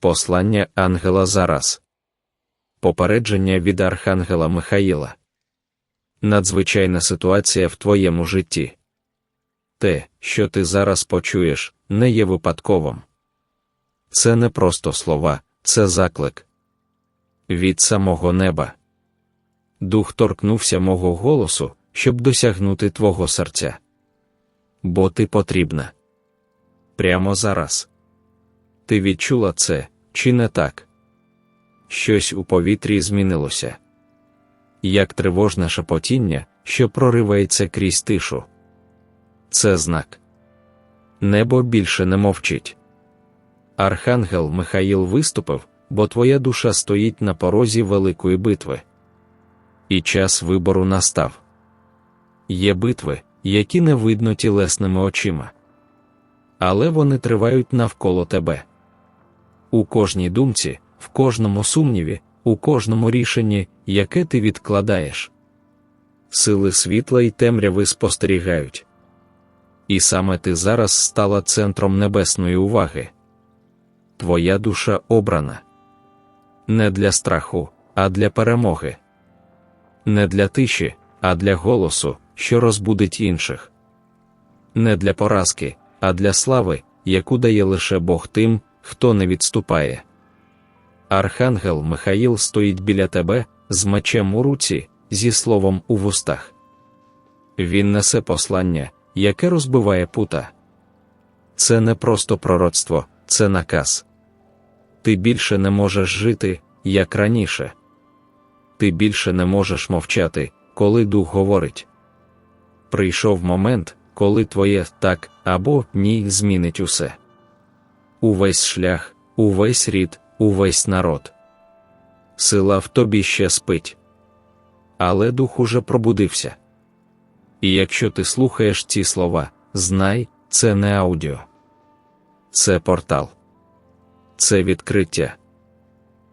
Послання ангела зараз. Попередження від Архангела Михаїла. Надзвичайна ситуація в твоєму житті. Те, що ти зараз почуєш, не є випадковим. Це не просто слова, це заклик. Від самого неба. Дух торкнувся мого голосу, щоб досягнути твого серця. Бо ти потрібна. Прямо зараз. Ти відчула це, чи не так? Щось у повітрі змінилося. Як тривожне шепотіння, що проривається крізь тишу. Це знак. Небо більше не мовчить. Архангел Михаїл виступив, бо твоя душа стоїть на порозі великої битви. І час вибору настав. Є битви, які не видно тілесними очима. Але вони тривають навколо тебе. У кожній думці, в кожному сумніві, у кожному рішенні, яке ти відкладаєш. Сили світла і темряви спостерігають. І саме ти зараз стала центром небесної уваги. Твоя душа обрана не для страху, а для перемоги, не для тиші, а для голосу, що розбудить інших, не для поразки, а для слави, яку дає лише Бог тим, хто не відступає. Архангел Михаїл стоїть біля тебе з мечем у руці, зі словом у вустах. Він несе послання, яке розбиває пута. Це не просто пророцтво, це наказ. Ти більше не можеш жити, як раніше. Ти більше не можеш мовчати, коли дух говорить. Прийшов момент, коли твоє так або ні змінить усе. Увесь шлях, увесь рід, увесь народ. Сила в тобі ще спить. Але дух уже пробудився. І якщо ти слухаєш ці слова, знай, це не аудіо, це портал, це відкриття.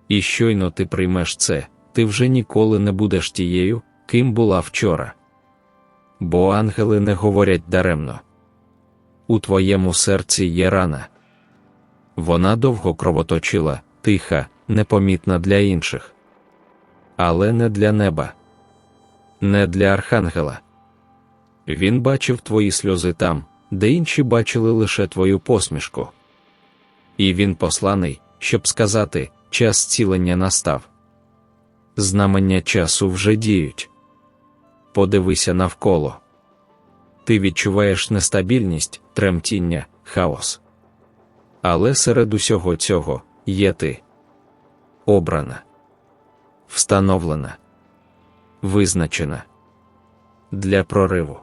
І щойно ти приймеш це, ти вже ніколи не будеш тією, ким була вчора. Бо ангели не говорять даремно. У твоєму серці є рана. Вона довго кровоточила, тиха, непомітна для інших. Але не для неба, не для архангела. Він бачив твої сльози там, де інші бачили лише твою посмішку. І він посланий, щоб сказати, час цілення настав. Знамення часу вже діють. Подивися навколо. Ти відчуваєш нестабільність, тремтіння, хаос. Але серед усього цього є ти обрана, встановлена, визначена для прориву,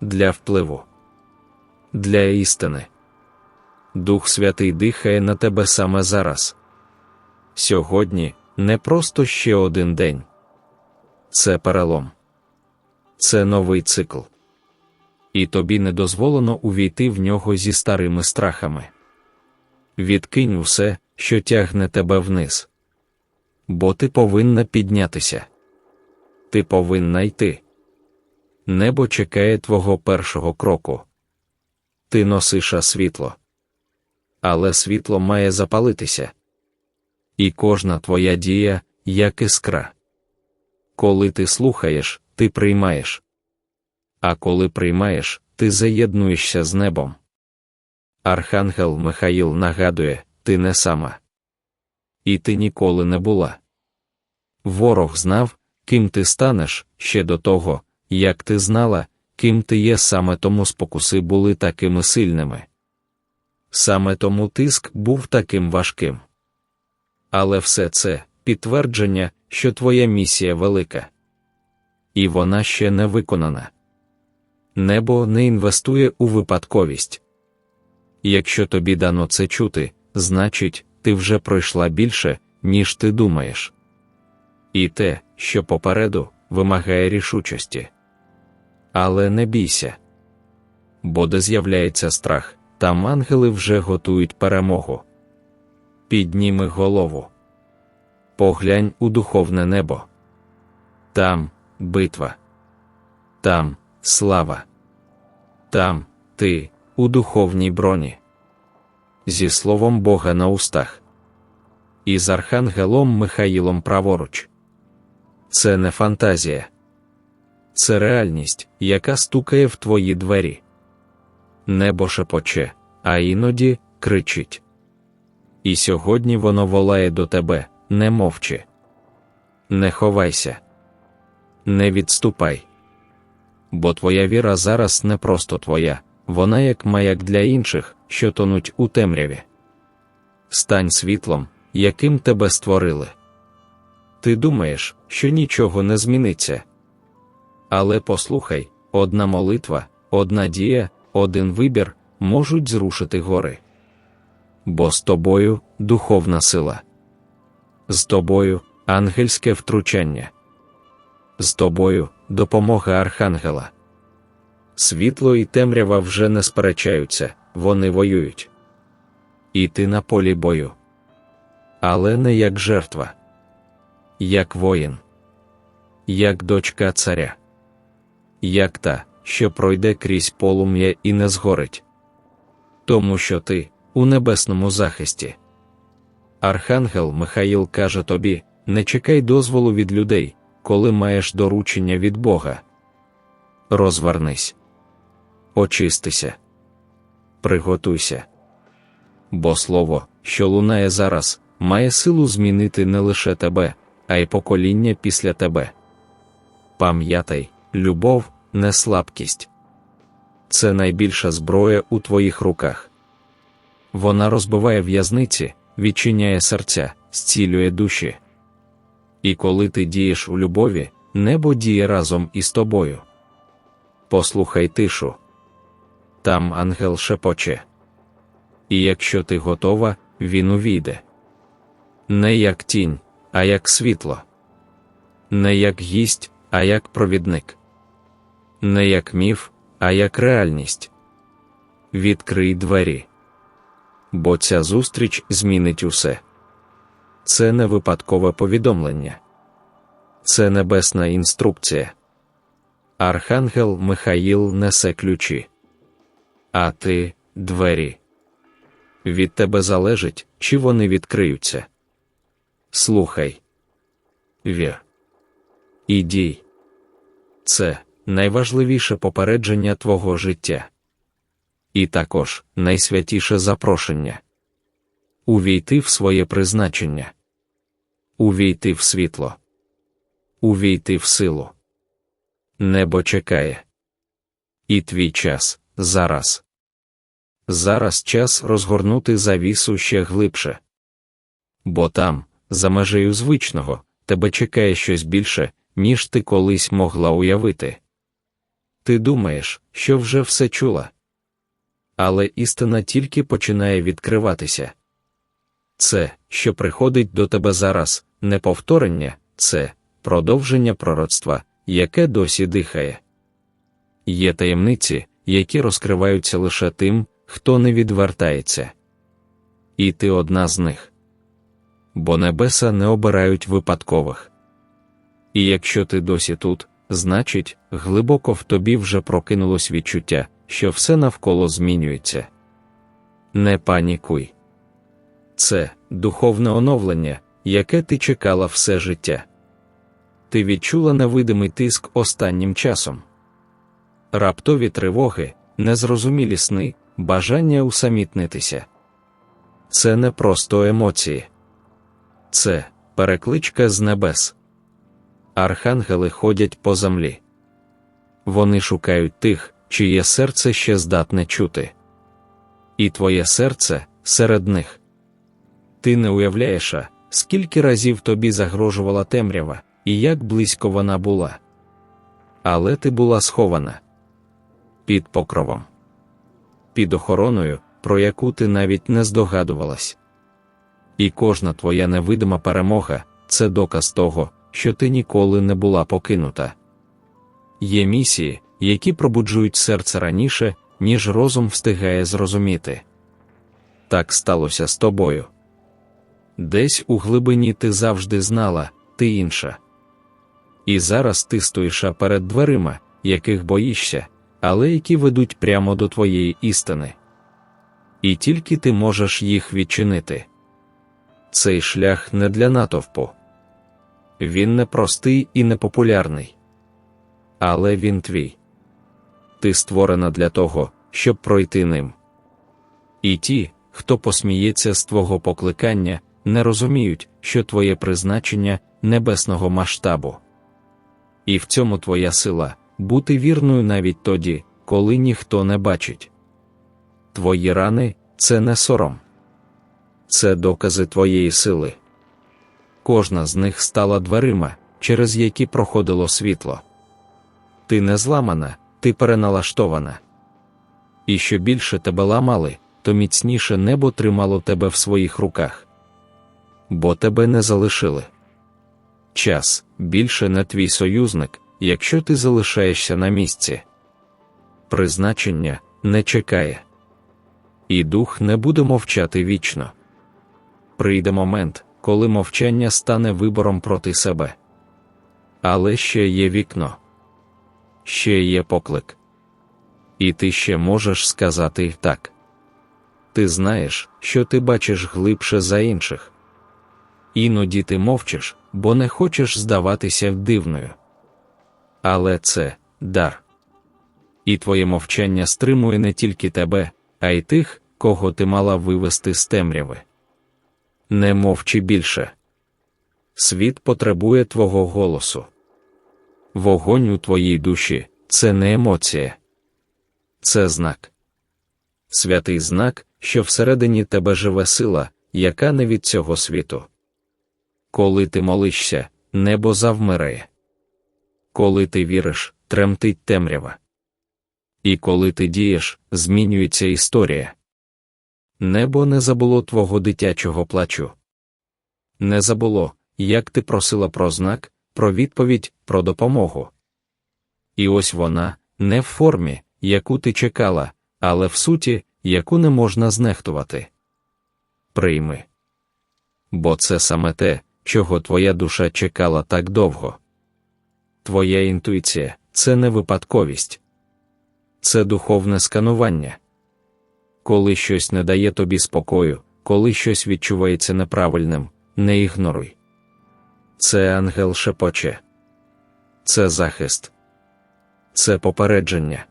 для впливу, для істини. Дух Святий дихає на тебе саме зараз. Сьогодні не просто ще один день, це перелом, це новий цикл. І тобі не дозволено увійти в нього зі старими страхами. Відкинь усе, що тягне тебе вниз. Бо ти повинна піднятися. Ти повинна йти. Небо чекає твого першого кроку. Ти носиша світло. Але світло має запалитися. І кожна твоя дія, як іскра. Коли ти слухаєш, ти приймаєш. А коли приймаєш, ти заєднуєшся з небом. Архангел Михаїл нагадує, ти не сама. І ти ніколи не була. Ворог знав, ким ти станеш ще до того, як ти знала, ким ти є, саме тому спокуси були такими сильними. Саме тому тиск був таким важким. Але все це підтвердження, що твоя місія велика. І вона ще не виконана. Небо не інвестує у випадковість. Якщо тобі дано це чути, значить, ти вже пройшла більше, ніж ти думаєш. І те, що попереду, вимагає рішучості. Але не бійся. Бо де з'являється страх, там ангели вже готують перемогу. Підніми голову. Поглянь у духовне небо. Там битва. Там слава. Там ти у духовній броні. Зі словом Бога на устах. і з архангелом Михаїлом праворуч. Це не фантазія, це реальність, яка стукає в твої двері. Небо шепоче, а іноді кричить. І сьогодні воно волає до тебе, не мовчи. Не ховайся, не відступай. Бо твоя віра зараз не просто твоя, вона як маяк для інших, що тонуть у темряві. Стань світлом, яким тебе створили. Ти думаєш, що нічого не зміниться. Але послухай, одна молитва, одна дія, один вибір можуть зрушити гори. Бо з тобою духовна сила, з тобою ангельське втручання, з тобою допомога архангела. Світло і темрява вже не сперечаються, вони воюють. І ти на полі бою. Але не як жертва, як воїн, як дочка царя, як та, що пройде крізь полум'я і не згорить. Тому що ти у небесному захисті. Архангел Михаїл каже тобі: не чекай дозволу від людей, коли маєш доручення від Бога. Розвернись, очистися, приготуйся. Бо слово, що лунає зараз, має силу змінити не лише тебе, а й покоління після тебе. Пам'ятай, любов не слабкість. Це найбільша зброя у твоїх руках. Вона розбиває в'язниці, відчиняє серця, зцілює душі. І коли ти дієш у любові, небо діє разом із тобою. Послухай тишу. Там ангел шепоче. І якщо ти готова, він увійде. Не як тінь, а як світло, не як гість, а як провідник, не як міф, а як реальність. Відкрий двері. Бо ця зустріч змінить усе. Це не випадкове повідомлення, це небесна інструкція. Архангел Михаїл несе ключі, а ти двері. Від тебе залежить, чи вони відкриються. Слухай. Вір. І дій. Це найважливіше попередження твого життя. І також найсвятіше запрошення увійти в своє призначення, увійти в світло, увійти в силу. Небо чекає. І твій час зараз. Зараз час розгорнути завісу ще глибше. Бо там, за межею звичного, тебе чекає щось більше, ніж ти колись могла уявити. Ти думаєш, що вже все чула. Але істина тільки починає відкриватися. Це, що приходить до тебе зараз, не повторення, це продовження пророцтва, яке досі дихає. Є таємниці, які розкриваються лише тим, хто не відвертається. І ти одна з них. Бо небеса не обирають випадкових. І якщо ти досі тут, значить, глибоко в тобі вже прокинулось відчуття, що все навколо змінюється. Не панікуй. Це духовне оновлення, яке ти чекала все життя. Ти відчула невидимий тиск останнім часом. Раптові тривоги, незрозумілі сни, бажання усамітнитися. Це не просто емоції, це перекличка з небес. Архангели ходять по землі. Вони шукають тих, чиє серце ще здатне чути. І твоє серце серед них. Ти не уявляєш, скільки разів тобі загрожувала темрява, і як близько вона була. Але ти була схована під покровом, під охороною, про яку ти навіть не здогадувалась. І кожна твоя невидима перемога це доказ того, що ти ніколи не була покинута. Є місії, які пробуджують серце раніше, ніж розум встигає зрозуміти. Так сталося з тобою. Десь у глибині ти завжди знала, ти інша. І зараз ти стоїш перед дверима, яких боїшся, але які ведуть прямо до твоєї істини. І тільки ти можеш їх відчинити. цей шлях не для натовпу. Він не простий і не популярний. Але він твій. Ти створена для того, щоб пройти ним. І ті, хто посміється з твого покликання, не розуміють, що твоє призначення небесного масштабу. І в цьому твоя сила бути вірною навіть тоді, коли ніхто не бачить. Твої рани це не сором, це докази твоєї сили. Кожна з них стала дверима, через які проходило світло. Ти не зламана, ти переналаштована. І що більше тебе ламали, то міцніше небо тримало тебе в своїх руках. Бо тебе не залишили. Час більше не твій союзник, якщо ти залишаєшся на місці. Призначення не чекає. І дух не буде мовчати вічно. Прийде момент, коли мовчання стане вибором проти себе. Але ще є вікно, ще є поклик. І ти ще можеш сказати так. Ти знаєш, що ти бачиш глибше за інших. Іноді ти мовчиш, бо не хочеш здаватися дивною. Але це дар. І твоє мовчання стримує не тільки тебе, а й тих, кого ти мала вивести з темряви. Не мовчи більше. Світ потребує твого голосу. Вогонь у твоїй душі це не емоція, це знак. Святий знак, що всередині тебе живе сила, яка не від цього світу. Коли ти молишся, небо завмирає. Коли ти віриш, тремтить темрява. І коли ти дієш, змінюється історія. Небо не забуло твого дитячого плачу. Не забуло, як ти просила про знак, про відповідь, про допомогу. І ось вона, не в формі, яку ти чекала, але в суті, яку не можна знехтувати. Прийми. Бо це саме те, чого твоя душа чекала так довго. Твоя інтуїція це не випадковість, це духовне сканування. Коли щось не дає тобі спокою, коли щось відчувається неправильним, не ігноруй. Це ангел шепоче, це захист, це попередження.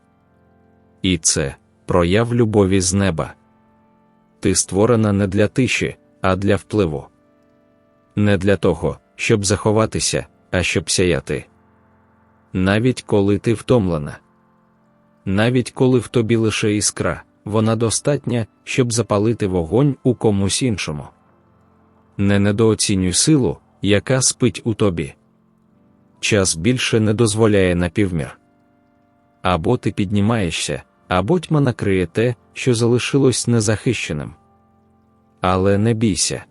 І це прояв любові з неба. Ти створена не для тиші, а для впливу. Не для того, щоб заховатися, а щоб сяяти. Навіть коли ти втомлена. Навіть коли в тобі лише іскра, вона достатня, щоб запалити вогонь у комусь іншому. Не недооцінюй силу, яка спить у тобі. Час більше не дозволяє напівмір. Або ти піднімаєшся, або тьма накриє те, що залишилось незахищеним. Але не бійся,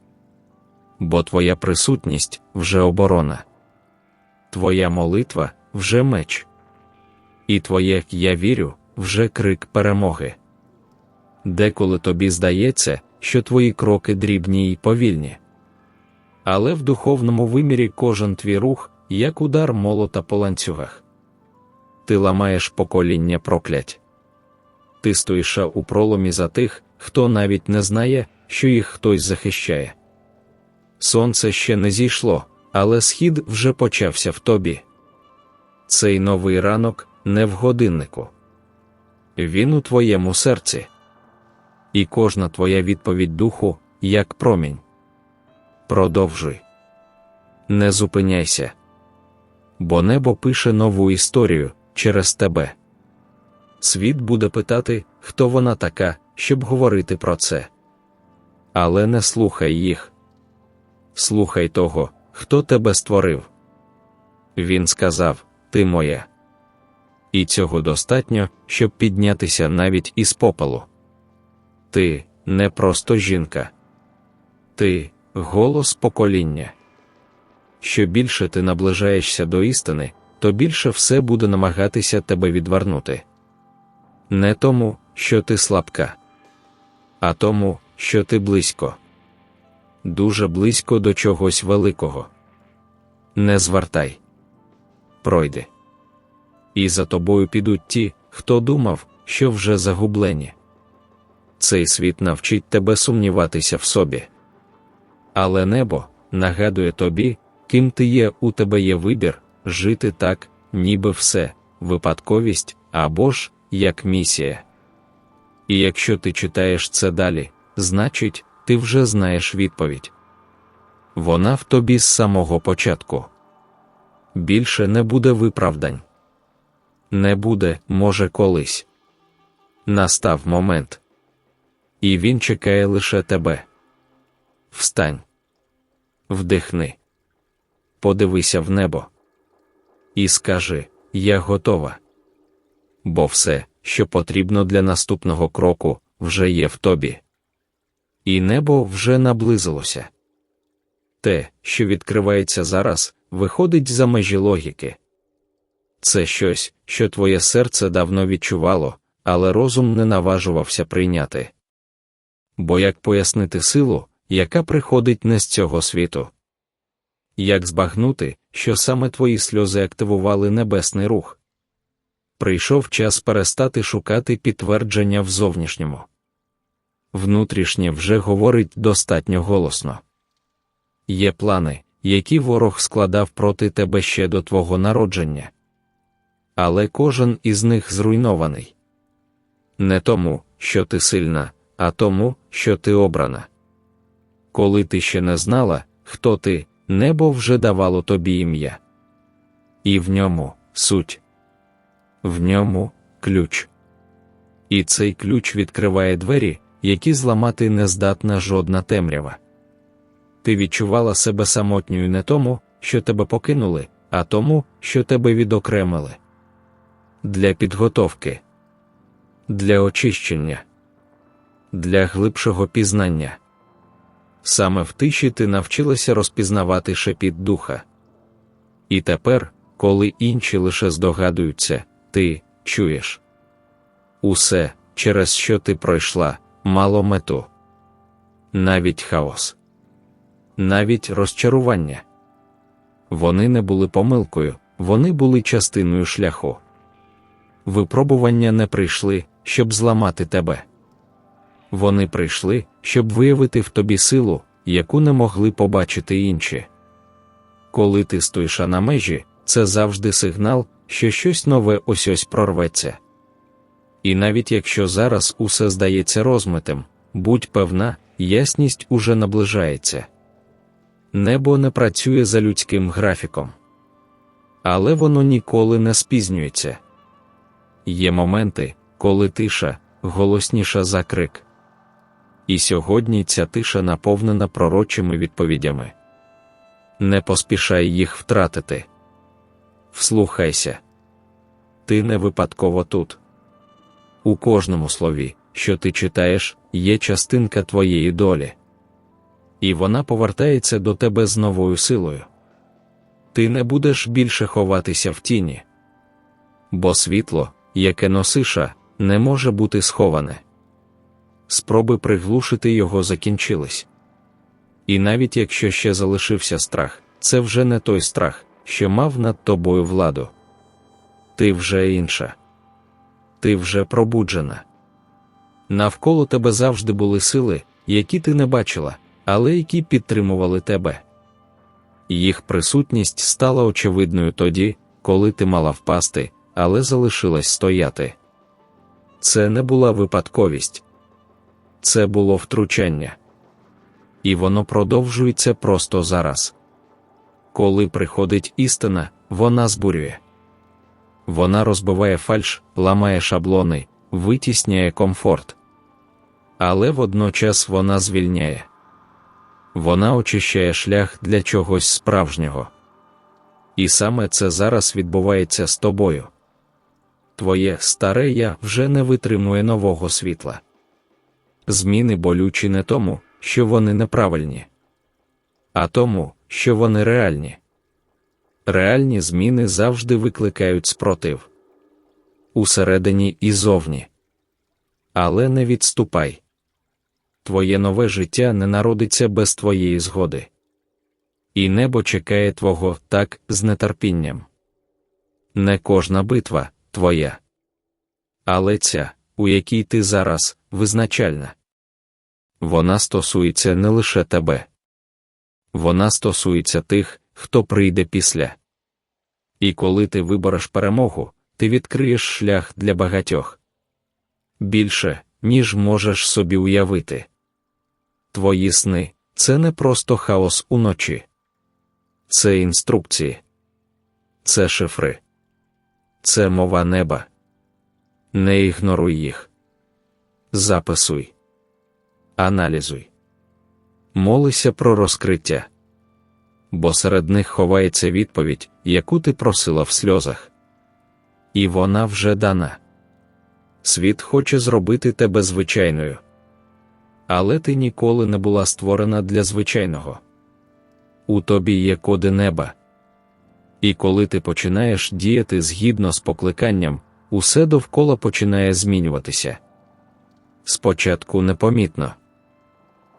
бо твоя присутність вже оборона, твоя молитва вже меч, і твоє я вірю вже крик перемоги. Деколи тобі здається, що твої кроки дрібні й повільні. Але в духовному вимірі кожен твій рух, як удар молота по ланцюгах. Ти ламаєш покоління проклять. Ти стоїш у проломі за тих, хто навіть не знає, що їх хтось захищає. Сонце ще не зійшло, але схід вже почався в тобі. Цей новий ранок не в годиннику. Він у твоєму серці. І кожна твоя відповідь духу, як промінь. Продовжуй. Не зупиняйся. Бо небо пише нову історію через тебе. Світ буде питати, хто вона така, щоб говорити про це. Але не слухай їх. Слухай того, хто тебе створив. Він сказав: Ти моя. І цього достатньо, щоб піднятися навіть із попелу. Ти не просто жінка, ти голос покоління. Що більше ти наближаєшся до істини, то більше все буде намагатися тебе відвернути. Не тому, що ти слабка, а тому, що ти близько, дуже близько до чогось великого. Не звертай, пройди. І за тобою підуть ті, хто думав, що вже загублені. Цей світ навчить тебе сумніватися в собі. Але небо нагадує тобі, ким ти є, у тебе є вибір, жити так, ніби все, випадковість або ж як місія. І якщо ти читаєш це далі, значить, ти вже знаєш відповідь. Вона в тобі з самого початку. Більше не буде виправдань. Не буде, може, колись. Настав момент. І він чекає лише тебе. Встань. Вдихни. Подивися в небо. І скажи: Я готова. Бо все, що потрібно для наступного кроку, вже є в тобі. І небо вже наблизилося. Те, що відкривається зараз, виходить за межі логіки. Це щось, що твоє серце давно відчувало, але розум не наважувався прийняти. Бо як пояснити силу, яка приходить не з цього світу? Як збагнути, що саме твої сльози активували небесний рух? Прийшов час перестати шукати підтвердження в зовнішньому. Внутрішнє вже говорить достатньо голосно. Є плани, які ворог складав проти тебе ще до твого народження. Але кожен із них зруйнований. Не тому, що ти сильна, а тому, що ти обрана. Коли ти ще не знала, хто ти, небо вже давало тобі ім'я. І в ньому суть, в ньому ключ. І цей ключ відкриває двері, які зламати не здатна жодна темрява. Ти відчувала себе самотньою не тому, що тебе покинули, а тому, що тебе відокремили. Для підготовки, для очищення, для глибшого пізнання. Саме в тиші ти навчилася розпізнавати шепіт духа. І тепер, коли інші лише здогадуються, ти чуєш усе, через що ти пройшла, мало мету, навіть хаос, навіть розчарування. Вони не були помилкою, вони були частиною шляху. Випробування не прийшли, щоб зламати тебе. Вони прийшли, щоб виявити в тобі силу, яку не могли побачити інші. Коли ти стоїш на межі, це завжди сигнал, що щось нове ось ось прорветься. І навіть якщо зараз усе здається розмитим, будь певна, ясність уже наближається. Небо не працює за людським графіком, але воно ніколи не спізнюється. Є моменти, коли тиша голосніша за крик. І сьогодні ця тиша наповнена пророчими відповідями. Не поспішай їх втратити. Вслухайся, ти не випадково тут. У кожному слові, що ти читаєш, є частинка твоєї долі, і вона повертається до тебе з новою силою. Ти не будеш більше ховатися в тіні, бо світло, яке носиша, не може бути сховане. Спроби приглушити його закінчились. І навіть якщо ще залишився страх, це вже не той страх, що мав над тобою владу. Ти вже інша, ти вже пробуджена. Навколо тебе завжди були сили, які ти не бачила, але які підтримували тебе. Їх присутність стала очевидною тоді, коли ти мала впасти, але залишилась стояти. Це не була випадковість, це було втручання. І воно продовжується просто зараз. Коли приходить істина, вона збурює. Вона розбиває фальш, ламає шаблони, витісняє комфорт. Але водночас вона звільняє. Вона очищає шлях для чогось справжнього. І саме це зараз відбувається з тобою. Твоє старе я вже не витримує нового світла. Зміни болючі не тому, що вони неправильні, а тому, що вони реальні. Реальні зміни завжди викликають спротив усередині і зовні. Але не відступай. Твоє нове життя не народиться без твоєї згоди. І небо чекає твого так з нетерпінням. Не кожна битва твоя. Але ця, у якій ти зараз, визначальна. Вона стосується не лише тебе. вона стосується тих, хто прийде після. І коли ти вибереш перемогу, ти відкриєш шлях для багатьох. Більше, ніж можеш собі уявити. Твої сни це не просто хаос уночі, це інструкції, це шифри, це мова неба. Не ігноруй їх. Записуй, аналізуй, молися про розкриття, бо серед них ховається відповідь, яку ти просила в сльозах. І вона вже дана. Світ хоче зробити тебе звичайною. Але ти ніколи не була створена для звичайного. У тобі є коди неба. І коли ти починаєш діяти згідно з покликанням, усе довкола починає змінюватися. Спочатку непомітно,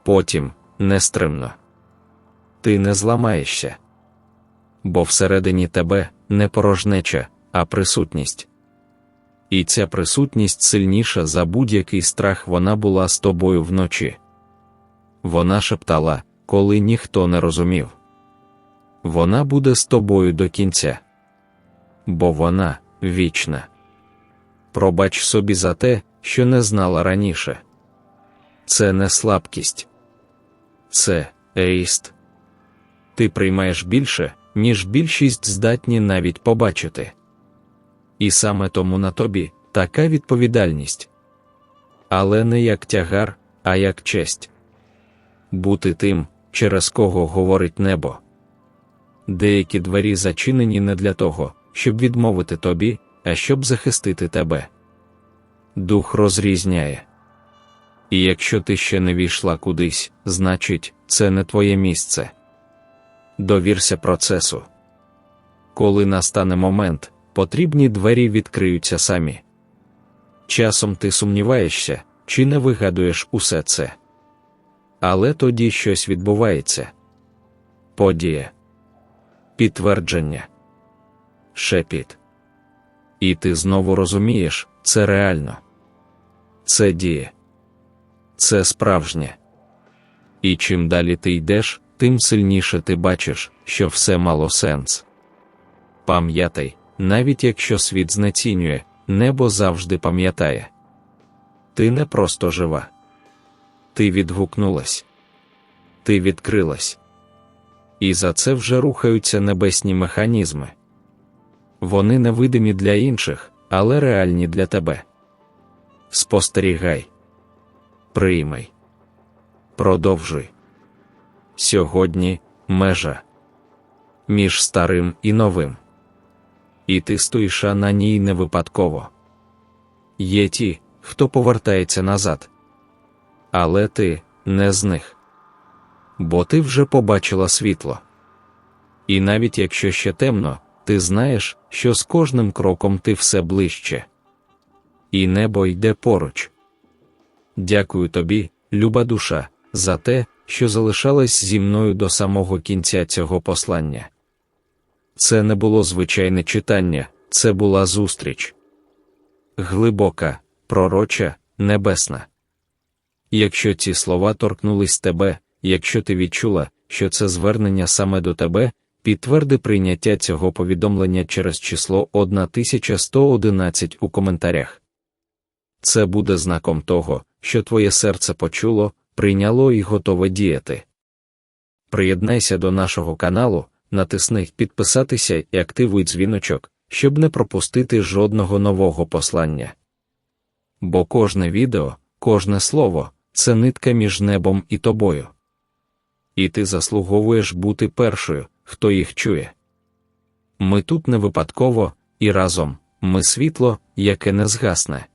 потім нестримно. Ти не зламаєшся, бо всередині тебе не порожнеча, а присутність. І ця присутність сильніша за будь-який страх вона була з тобою вночі. Вона шептала, коли ніхто не розумів. Вона буде з тобою до кінця, бо вона вічна. Пробач собі за те, що не знала раніше. Це не слабкість, це ейст. Ти приймаєш більше, ніж більшість здатні навіть побачити. І саме тому на тобі така відповідальність. Але не як тягар, а як честь бути тим, через кого говорить небо. Деякі двері зачинені не для того, щоб відмовити тобі, а щоб захистити тебе. Дух розрізняє. І якщо ти ще не війшла кудись, значить, це не твоє місце. Довірся процесу. Коли настане момент, потрібні двері відкриються самі. Часом ти сумніваєшся, чи не вигадуєш усе це. Але тоді щось відбувається. Подія, підтвердження, шепіт. І ти знову розумієш, це реально, це діє, це справжнє. І чим далі ти йдеш, тим сильніше ти бачиш, що все мало сенс. Пам'ятай, навіть якщо світ знецінює, небо завжди пам'ятає. Ти не просто жива. Ти відгукнулась, ти відкрилась. І за це вже рухаються небесні механізми. Вони невидимі для інших, але реальні для тебе. Спостерігай, приймай, продовжуй. Сьогодні межа між старим і новим. І ти стоїш на ній не випадково. Є ті, хто повертається назад. Але ти не з них. Бо ти вже побачила світло. І навіть якщо ще темно, ти знаєш, що з кожним кроком ти все ближче. І небо йде поруч. Дякую тобі, люба душа, за те, що залишалась зі мною до самого кінця цього послання. Це не було звичайне читання, це була зустріч. Глибока, пророча, небесна. Якщо ці слова торкнулись тебе, якщо ти відчула, що це звернення саме до тебе, підтверди прийняття цього повідомлення через число 1111 у коментарях. Це буде знаком того, що твоє серце почуло, прийняло і готове діяти. Приєднайся до нашого каналу, натисни підписатися і активуй дзвіночок, щоб не пропустити жодного нового послання. Бо кожне відео, кожне слово це нитка між небом і тобою. І ти заслуговуєш бути першою, хто їх чує. Ми тут не випадково, і разом ми світло, яке не згасне.